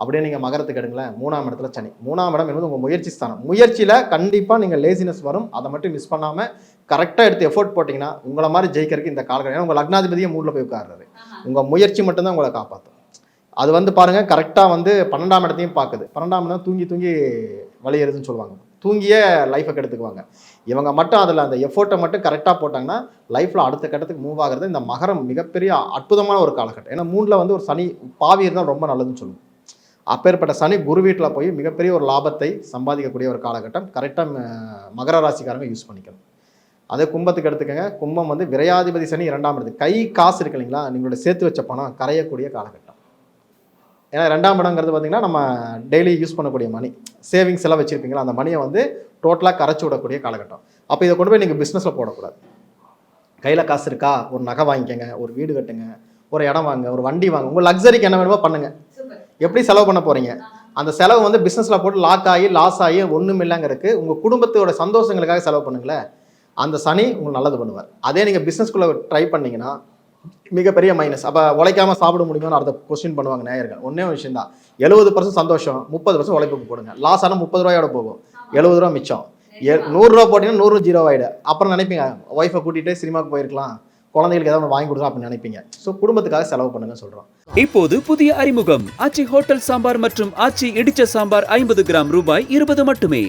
அப்படியே நீங்கள் மகரத்துக்கு எடுங்களேன். மூணாம் இடத்துல சனி. மூணாம் இடம் என்பது உங்கள் முயற்சி ஸ்தானம். முயற்சியில் கண்டிப்பாக நீங்கள் லேசினஸ் வரும். அதை மட்டும் மிஸ் பண்ணாமல் கரெக்டாக எடுத்து எஃபோர்ட் போட்டிங்கன்னா உங்களை மாதிரி ஜெயிக்கிறதுக்கு இந்த காலகட்டம் உங்கள் லக்னாதிபதியே மூணில் போய் உட்கார்றாரு. உங்கள் முயற்சி மட்டும்தான் உங்களை காப்பாற்றும் அது வந்து பாருங்க கரெக்டாக வந்து பன்னெண்டாம் இடத்தையும் பார்க்குது. பன்னெண்டாம் இடம் தூங்கி தூங்கி வழியேறுதுன்னு சொல்லுவாங்க. தூங்கியே லைஃபை கெடுத்துக்குவாங்க. இவங்க மட்டும் அதில் அந்த எஃபோர்ட்டை மட்டும் கரெக்டாக போட்டாங்கன்னா லைஃப்பில் அடுத்த கட்டத்துக்கு மூவ் ஆகிறது இந்த மகரம் மிகப்பெரிய அற்புதமான ஒரு காலகட்டம். ஏன்னா மூணில் வந்து ஒரு சனி பாவி இருந்தால் ரொம்ப நல்லதுன்னு சொல்லுவோம். அப்பேற்பட்ட சனி குரு வீட்டில் போய் மிகப்பெரிய ஒரு லாபத்தை சம்பாதிக்கக்கூடிய ஒரு காலகட்டம். கரெக்டாக மகர ராசிக்காரங்க யூஸ் பண்ணிக்கணும். அதே கும்பத்துக்கு எடுத்துக்கங்க. கும்பம் வந்து விரையாதிபதி சனி இரண்டாம் இடத்து கை காசு இருக்கு இல்லைங்களா? நீங்களோட சேர்த்து வச்ச பணம் கரையக்கூடிய காலகட்டம். ஏன்னா ரெண்டாம் இடங்கிறது பார்த்தீங்கன்னா நம்ம டெய்லி யூஸ் பண்ணக்கூடிய மணி சேவிங்ஸ் எல்லாம் வச்சுருப்பீங்களா? அந்த மணியை வந்து டோட்டலாக கரைச்சி விடக்கூடிய காலகட்டம். அப்போ இதை கொண்டு போய் நீங்கள் பிஸ்னஸில் போடக்கூடாது. கையில் காசு இருக்கா? ஒரு நகை வாங்கிக்கோங்க. ஒரு வீடு கட்டுங்க. ஒரு இடம் வாங்க. ஒரு வண்டி வாங்க. உங்கள் லக்ஸரிக்கு என்ன வேணுமோ பண்ணுங்க. எப்படி செலவு பண்ண போகிறீங்க அந்த செலவு வந்து பிஸ்னஸில் போட்டு லாக் ஆகி லாஸ் ஆகி ஒன்றும் இல்லைங்கிறதுக்கு உங்கள் குடும்பத்தோட சந்தோஷங்களுக்காக செலவு பண்ணுங்களேன். அந்த சனி உங்களுக்கு நல்லது பண்ணுவார். அதே நீங்கள் பிஸ்னஸ்குள்ளே ட்ரை பண்ணிங்கன்னா மிகப்பெரிய மைனஸ் அப்போ உழைக்காமல் சாப்பிட முடியுமான்னு அடுத்த கொஸ்டின் பண்ணுவாங்க நேயர்கள். ஒன்றே ஒரு விஷயம் தான். எழுபது பர்சன்ட் சந்தோஷம் முப்பது பர்சன்ட் உழைப்புக்கு போடுங்க. லாஸ் ஆனால் முப்பது ரூபாயோட போகும். எழுபது ரூபா மிச்சம். எ- நூறுரூவா போட்டிங்கன்னா நூறு ஜீரோ ஆகிடு அப்புறம் நினைப்பீங்க ஒய்ஃபை கூட்டிகிட்டு சினிமாவுக்கு போயிருக்கலாம். குழந்தைகளுக்கு ஏதாவது வாங்கி கொடுக்கலாம் அப்படின்னு நினைப்பீங்க. ஸோ குடும்பத்துக்காக செலவு பண்ணுங்க சொல்கிறோம் இப்போது புதிய அறிமுகம். ஆச்சி ஹோட்டல் சாம்பார் மற்றும் ஆச்சி இடிச்ச சாம்பார் ஐம்பது கிராம் ரூபாய் இருபது மட்டுமே.